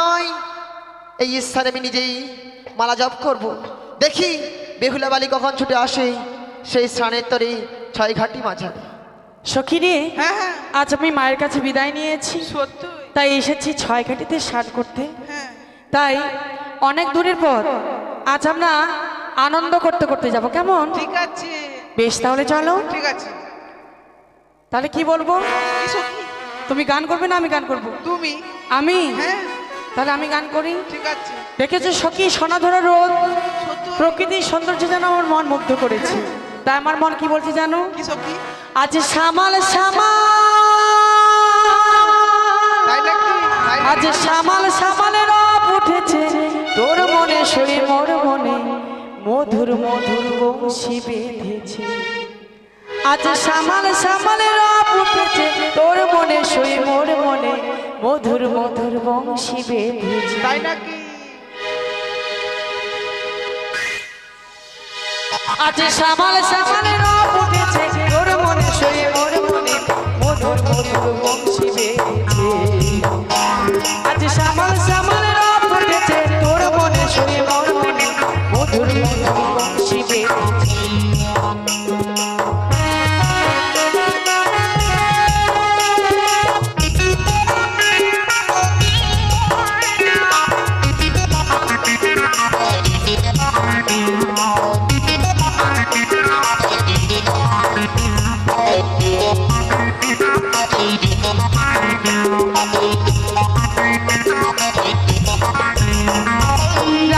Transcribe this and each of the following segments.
নয় এই স্থানে আমি নিজেই মালা জপ করব। দেখি বেহুলা বালি কখন ছুটে আসে সেই স্নানের তরে ছয় ঘাটি মাঝারে। সখী রে হ্যাঁ হ্যাঁ। আজ আমি মায়ের কাছে বিদায় নিয়েছি। সত্যি তাই এসেছি ছয় ঘাটিতে স্নান করতে। হ্যাঁ। তাই অনেক দূরের পর আজ আমরা আনন্দ করতে করতে যাব কেমন? ঠিক আছে। বেশ তাহলে চলো। ঠিক আছে। তাহলে কি বলব? তুমি গান করবে না আমি গান করব? তুমি? আমি? হ্যাঁ। তাহলে আমি গান করি? ঠিক আছে। দেখেছ সখী সোনাধরা রোদ? প্রকৃতির সৌন্দর্য যেন আমার মন মুগ্ধ করেছে। তাই আমার মন কি বলছে জানো? কি সখী? আজ শ্যামাল শ্যামাল তাই নাকি? তাই আজ শ্যামাল শ্যামালের রব উঠেছে। তোর মনে শরীর মোর মনে মধুর মধুর বংশী বেঁধেছে। আজ সামাল সামাল রব উঠেছে। তোর মনে সই মোর মনে মধুর মধুর বংশী বেঁধেছে তাই নাকি? আজ সামাল সামাল রব উঠেছে। তোর মনে সই মোর মনে মধুর মধুর বংশী বেঁধেছে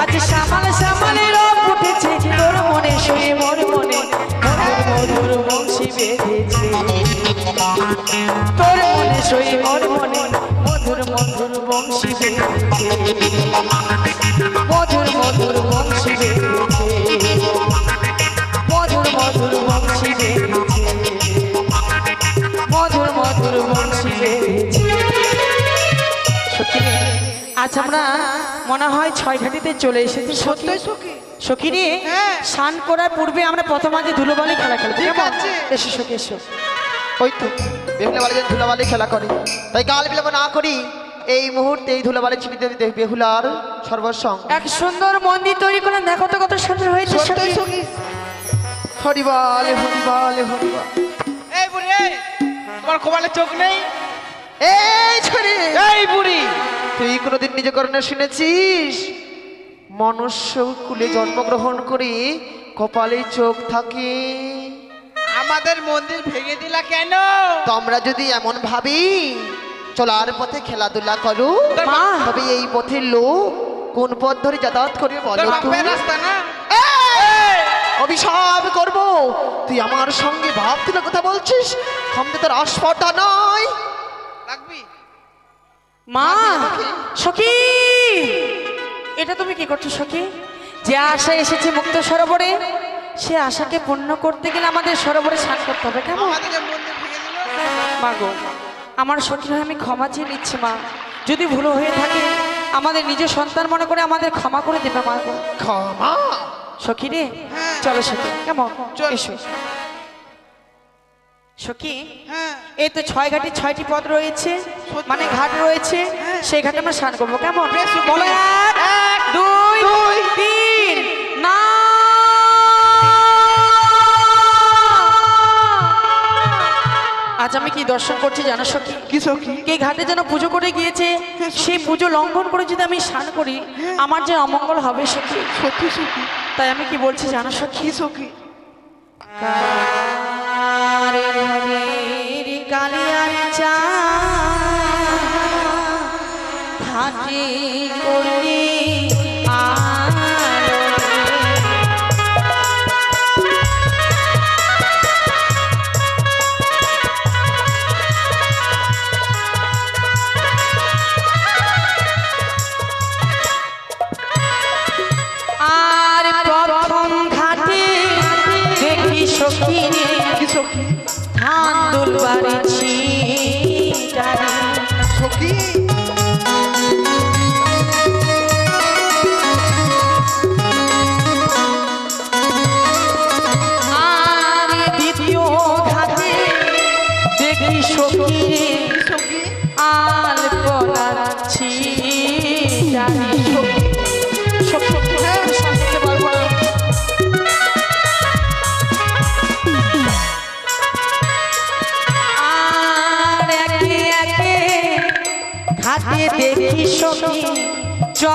আজ শ্যামাল শ্যামাল রব উঠেছে তোর মনে সই মোর মনে। মধুর বংশী বেঁধেছে। তোর মনে সই মোর মনে মধুর মধুর বংশী বেঁধেছে। মধুর মধুর বংশী বেঁধেছে। মধুর মধুর বংশী বেঁধেছে। মধুর মধুর বংশী বেঁধেছে। আজ আমরা মনে হয় ছয় ঘাটিতে চলে এসেছি সত্যি সত্যি সখী। সখী রে হ্যাঁ। স্নান করার পূর্বে আমরা প্রথম আগে ধুলোবালি খেলা খেলব। ঠিক কেমন? আছে। এসো সখী এসো। ওই তো বেহুলা বালি যেন ধুলাবালি খেলা করে। তাই কাল বিলম্ব না করি। এই মুহূর্তে এই ধুলাবালি ছিটিতে দিতে বেহুলার সর্বসং এক সুন্দর মন্দির তৈরি করলেন। দেখো তো কত সুন্দর হয়েছে সত্যি সখী। হরিবালে হরিবালে হরিবাল। এই বুড়ি তোমার কোবালে চোখ নেই? এই ছড়ি এই বুড়ি। তুই কোনোদিন নিজ করণে শুনেছিস? মনুষ্য কুলে জন্মগ্রহণ করে কপালে চোখ থাকে। আমাদের মন্দির ভেঙে দিলা কেন? তোমরা যদি এমন ভাবি চলার পথে খেলাধুলা করো। তবে এই পথের লোক কোন পথ ধরে যাতায়াত করবে বলো রাস্তা না? অভিশাপ করব। তুই আমার সঙ্গে ভাব তুলে কথা বলছিস? আমি তো তোর আস্পর্ধা নয়। মা সখী! এটা তুমি কি করছ সখী? যে আশা এসেছে মুক্ত সরোবরে সে আশাকে পূর্ণ করতে গেলে আমাদের সরোবরে স্নান করতে হবে কেমন? আমাদের যে মন্দির ভেঙে দিল। মা গো আমার হয়ে আমি ক্ষমা চেয়ে নিচ্ছি মা। যদি ভুল হয়ে থাকে আমাদের নিজের সন্তান মনে করে আমাদের ক্ষমা করে দেবে মা গো। ক্ষমা? সখী রে হ্যাঁ। চলো সখী কেমন? চল। এসো। সখী হ্যাঁ। এই তো ছয় ঘাটে ছয়টি পদ রয়েছে মানে ঘাট রয়েছে হ্যাঁ। সেই ঘাটে আমরা স্নান করব। কেমন? বলো এক এক, দুই দুই, তিন না। আজ আমি কি দর্শন করছি জানো সখী? কি সখী? কে ঘাটে যেন পুজো করে গিয়েছে সেই পুজো লঙ্ঘন করে যদি আমি স্নান করি আমার যে অমঙ্গল হবে সখী। সত্যি সখী তাই আমি কি বলছি জানো সখী? সখী? কালিয়ার চা হাতে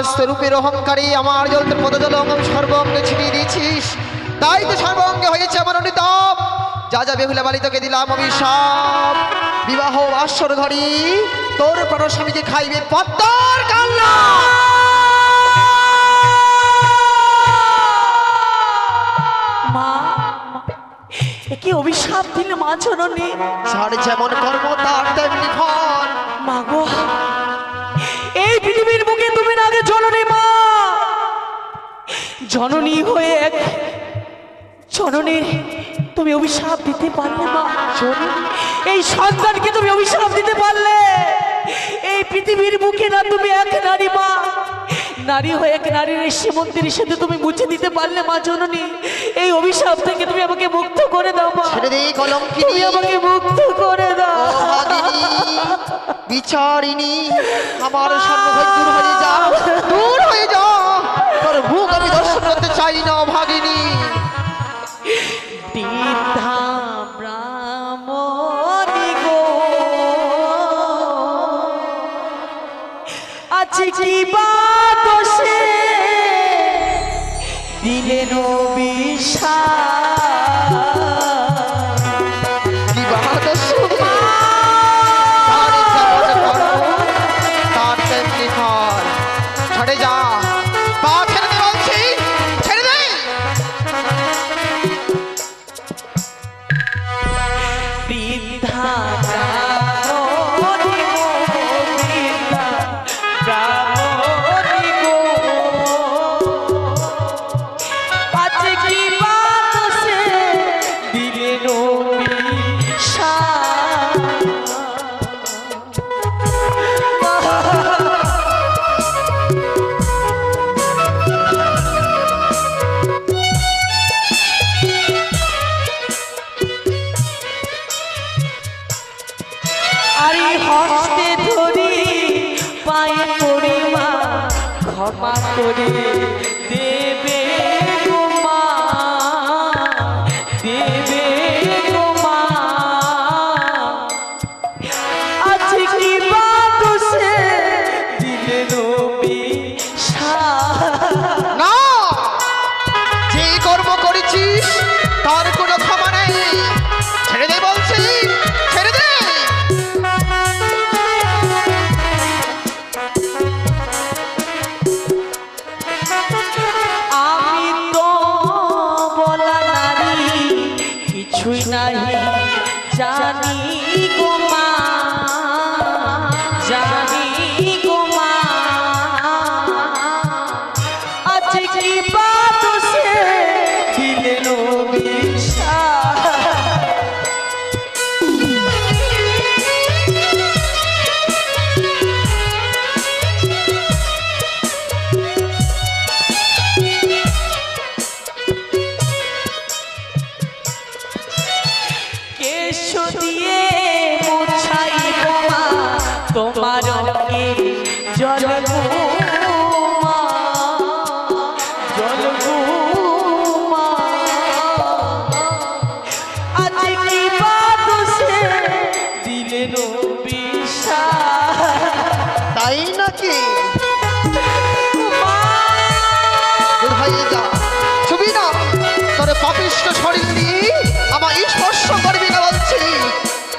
আজ স্বরূপের অহংকারে আমার জল পদজল অঙ্গম সর্বঙ্গে ছিটিয়ে দিয়েছিস। তাই তো সর্বঙ্গে হয়েছে আমার অনুতাপ। যা যা বেহুলাবালি তোকে দিলাম অভিশাপ। বিবাহ আসর ঘড়ি তোর প্রাণস্বামীকে খাইবে পদ্মার কান্না। মা অভিশাপ দিলে মা জননী? যার যেমন কর্ম তার তেমনি ফল। মাগো এই পৃথিবীর তুমি না আগে জননী মা। জননী হয়ে এক জননীর তুমি অভিশাপ দিতে পারলে মা। এই সন্তানকে তুমি অভিশাপ দিতে পারলে। এই পৃথিবীর বুকে না তুমি এক নারী মা। নারী হয়ে এক নারীর এই সীমন্তের সাথে তুমি মুছে দিতে পারলে মা জননী। এই অভিশাপ থেকে তুমি আমাকে মুক্ত করে দাও মা। তুমি আমাকে মুক্ত করে দাও। বিচারিণী আমার সর্বভয় দূর হয়ে যা দূর হয়ে তোর মুখ আমি দর্শন করতে চাই না গো। আছে কি বা দোষে দিলেন কি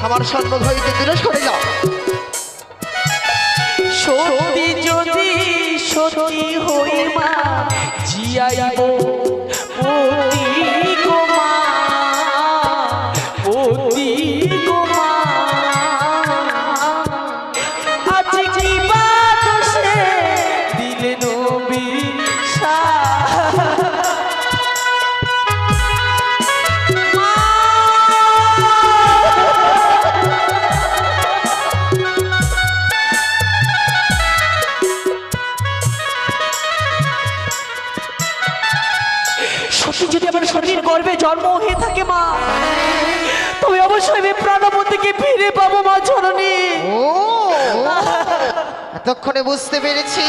আমার সম্মুখ হইতে দূরে সরে যাও। সত্যি যদি সত্যি হই মা জিয়াইব জন্ম হয়ে থাকে মা। তবে অবশ্যই আমি প্রাণবতীকে ফিরে পাবো মা জননী। ও এতক্ষণে বুঝতে পেরেছি।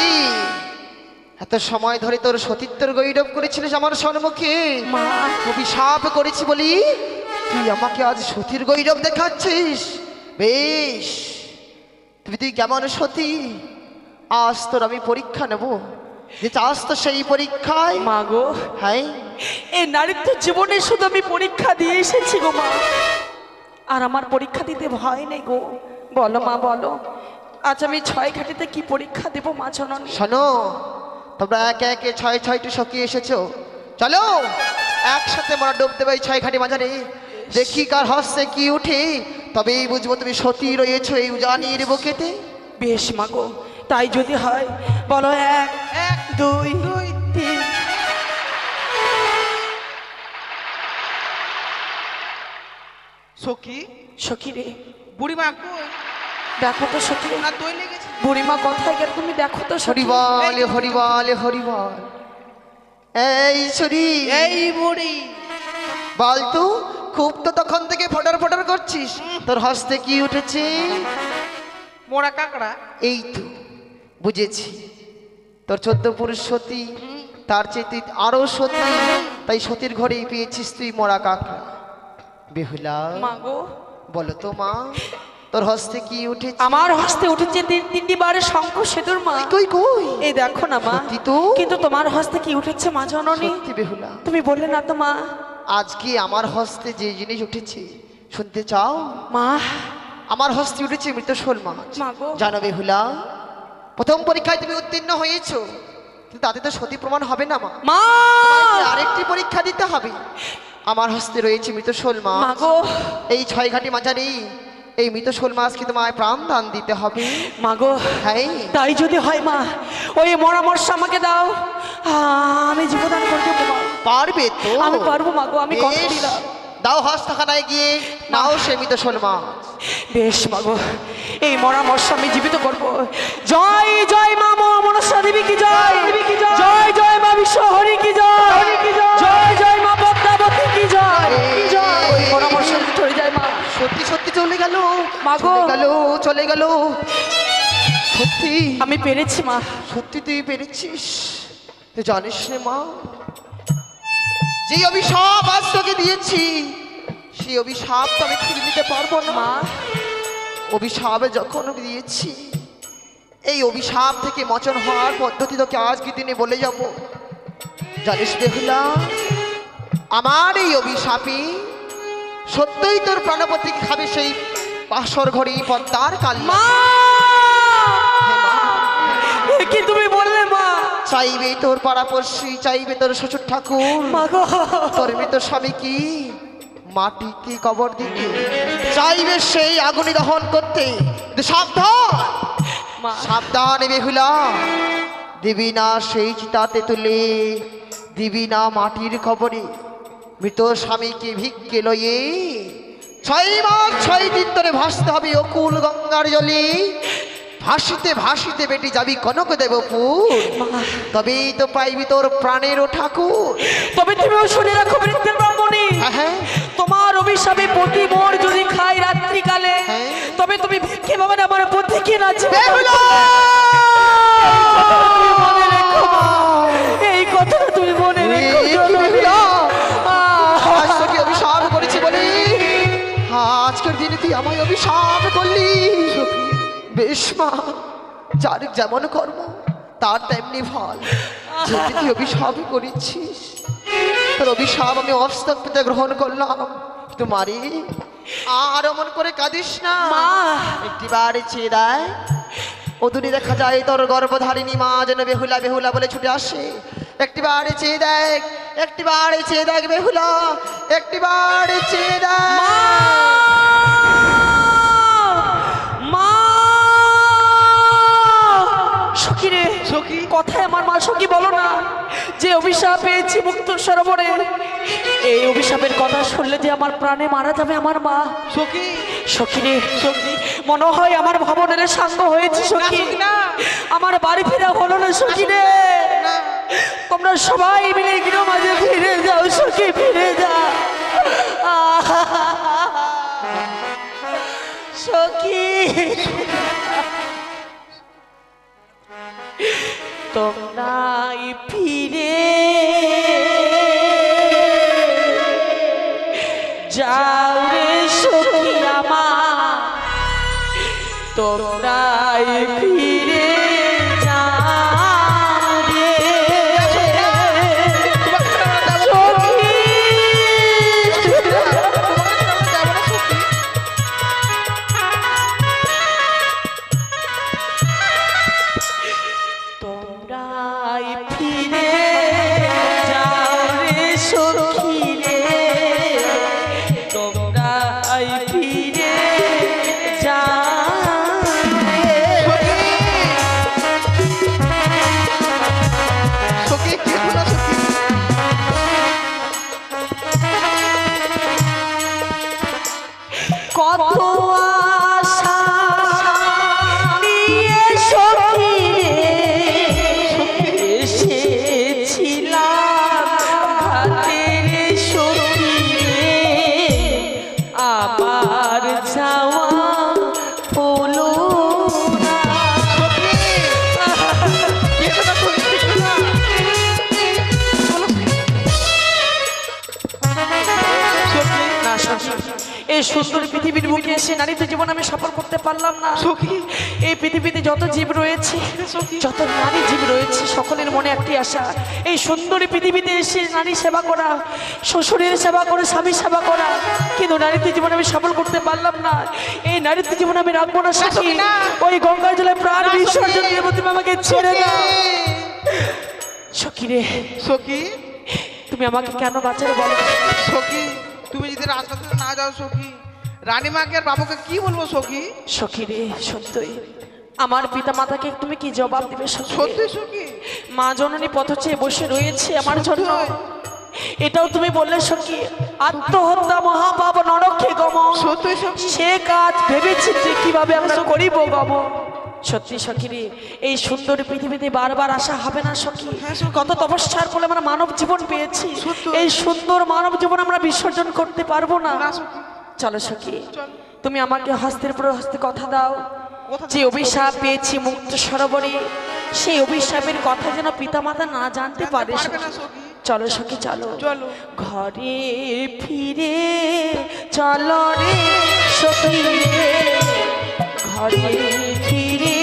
এত সময় ধরে তোর সতীত্বের গৈরব করেছিলিস আমার সম্মুখে মা। অভিশাপ করেছি বলি তুই আমাকে আজ সতীর গৈরব দেখাচ্ছিস। বেশ তুই তুই কেমন সতী? আজ তোর আমি পরীক্ষা নেব। চাস তো সেই পরীক্ষায়। মা গো হ্যাঁ। এই নারীত্ব জীবনে শুধু আমি পরীক্ষা দিয়ে এসেছি গো মা। আর আমার পরীক্ষা দিতে ভয় নেই গো। বলো মা বলো। আজ আমি ছয় ঘাটিতে কি পরীক্ষা দেবো মা জননী? শোনো তোমরা একে একে ছয় ছয়টি সখী এসেছ। চলো একসাথে মোরা ডুব দেবে ছয় ঘাটি মাঝারে। দেখি কার হস্তে কি উঠে। তবেই বুঝব তুমি সতী রয়েছো এই উজানির বুকেতে। বেশ মা গো তাই যদি হয় বলো এক এক দুই দুই তিন। সখী সখী রে। বুড়িমা কই? দেখো তো সখী না দই লেগেছে। বুড়িমা কোথায় গেল তুমি দেখো তো সখী। হরিবল হরিবল হরিবল। এই ছড়ি এই বুড়ি। বল তু খুব তো তখন থেকে ফটার ফটার করছিস। তোর হস্তে কি উঠেছে? মোড়া কাকড়া। এই তো বুঝেছি। তোর চোদ্দ পুরুষ সতী তার চেয়ে তুই আরও সতী। তাই সতীর ঘরেই পেয়েছিস তুই মরা কাকা বেহুলা বলো তো মা তোর হস্তে কি উঠেছে? আমার হস্তে উঠেছে তিন তিনটি বারে শঙ্খ সেতুর মা। কই কই? এই দেখো না মা। তো? কিন্তু তোমার হস্তে কি উঠেছে মা জননী? বেহুলা। তুমি বললে না তো মা। আজকে আমার হস্তে যে জিনিস উঠেছে শুনতে চাও? মা। আমার হস্তে উঠেছে মৃত শোল মাছ মা জানো বেহুলা প্রথম পরীক্ষায় তুমি উত্তীর্ণ হয়েছো কিন্তু তাতে তো সতী প্রমাণ হবে না মা। আরেকটি পরীক্ষা দিতে হবে। আমার হস্তে রয়েছে মৃত শোল মা মাছ এই ছয় ঘাটি মাঝারি এই মৃত শোল মাছকে তোমায় প্রাণ দান দিতে হবে। মাগো হ্যাঁ। তাই যদি হয় মা ওই মরা মর্ষা আমাকে দাও। আমি জীবদান করে দেবো মা। পারবে তো। আমি পারব মাগো আমি কথা দিলাম। দাও হস্তখানায় গিয়ে নাও সে মৃত শোল বেশ গো এই মরা মর্ষা আমি জীবিত করব। জয় জয় মা মনসা দেবী কি জয়? জয় জয়? মা বিশ্বহরি কি জয়? জয় জয়? মা পদ্মাবতী কি জয়? ওই মরা মর্ষা চলে যায় মা। সত্যি সত্যি গেল। চলে গেল চলে গেল। সত্যি। আমি পেরেছি মা। সত্যি তুই পেরেছিস। তুই জানিস রে মা যে অভিশাপ আজ তোকে দিয়েছি সেই অভিশাপ তো আমি ফিরে নিতে পারব না। মা। অভিশাপে যখন আমি দিয়েছি এই অভিশাপ থেকে মোচন হওয়ার পদ্ধতি তোকে আজকে দিনে বলে যাব? জানিস বেহুলা আমার এই অভিশাপে সত্যই তোর প্রাণপতি খাবে সেই পাশর ঘড়ি পদ্মার কালী মা! কি তুমি বললে মা? চাইবে তোর পাড়াপড়শি চাইবে তোর শ্বশুর ঠাকুর। তোর মৃত স্বামী কি? মাটি কি কবর দিতে চাইবে সেই আগুনি দহন করতে। সাবধান। মা। সাবধান বেহুলা। দিবি না সেই চিতাতে তুলে। দিবি না মাটির খবরে মৃত স্বামীকে ভিক্ষে লয়ে ছয় মাস ছয় দিন ধরে ভাসতে হবে অকুল গঙ্গার জলে। ভাসিতে ভাসিতে বেটি যাবি কনক দেবপুর। তবেই তো পাইবি তোর প্রাণের ও ঠাকুর। তবে তুমিও শুনে রাখো বৃদ্ধের ব্রাহ্মণী। হ্যাঁ হ্যাঁ। তোমার অভিশাপে প্রতি মোর যদি খাই রাত্রিকালে হ্যাঁ। তবে তুমি ভিক্ষে পাবে না আমার বুদ্ধি কি না বেশ মা যার যেমন কর্ম তার তেমনি ফল। যেহেতু তুই অভিশাপ করেছিস তোর অভিশাপ আমি অস্তপ্তে গ্রহণ করলাম। মারি আর অমন করে কাঁদিস না। একটি বার চেয়ে দেয়। অদূরে দেখা যায় তোর গর্ভধারিণী মা যেন বেহুলা বেহুলা বলে ছুটে আসে। একটি বার চেয়ে দেখ একটি বার চেয়ে দেখ বেহুলা একটি বার চেয়ে দেখ কথায় আমার মা সখী বলো না যে অভিশাপ পেয়েছি মুক্ত সরোবরে। এই অভিশাপের কথা শুনলে যে আমার প্রাণে মারা যাবে আমার মা। সখী। সখিনী সখী মনে হয় আমার ভবনের সাঙ্গ হয়েছে সখী। আমার বাড়ি ফেরা হলো না সখী রে। তোমরা সবাই মিলে গৃহ মাঝে ফিরে যাও সখী ফিরে যা সখী। তোমরাই ফিরে যাও সুন্দর পৃথিবীর বুকে এসে নারীদের জীবন আমি সফল করতে পারলাম না। সখী। এই পৃথিবীতে যত জীব রয়েছে যত নারী জীব রয়েছে সকলের মনে একটি আশা। এই সুন্দরী পৃথিবীতে এসে নারী সেবা করা শ্বশুরের সেবা করে স্বামী সেবা করা কিন্তু নারীদের জীবন আমি সফল করতে পারলাম না। এই নারীদের জীবন আমি রাখব না সখী সখী, ওই গঙ্গা জলে প্রাণ বিসর্জন দেবো তুমি আমাকে ছেড়ে দাও। সখী রে। সখী। তুমি আমাকে কেন বাঁচাবে বলো? সখী তুমি যদি রাজপাতে না যাও সখী। রানীমাকে আর বাবুকে কি বলব সখি? সখী রে সত্যই আমার পিতা মাতাকে তুমি কি জবাব দিবে সত্যি সখী? মা জননী পথ চেয়ে বসে রয়েছে আমার জন্য। এটাও তুমি বললে সখী আত্মহত্যা মহাপাপ নরকে গম সে কাজ ভেবেছি যে কীভাবে আমরা করিব গম সত্যি সখী রে এই সুন্দর পৃথিবীতে বারবার আসা হবে না সখী। হ্যাঁ, কত তপস্যার ফলে আমরা মানব জীবন পেয়েছি। এই সুন্দর মানব জীবন আমরা বিসর্জন করতে পারব না। চলো সখী তুমি আমাকে হস্তের পর হস্তে কথা দাও। যে অভিশাপ পেয়েছি মুক্ত সরোবরে সেই অভিশাপের কথা যেন পিতামাতা না জানতে পারে চলো সখী চলো। চলো। ঘরে ফিরে চলো রে সখী রে। ঘরে ফিরে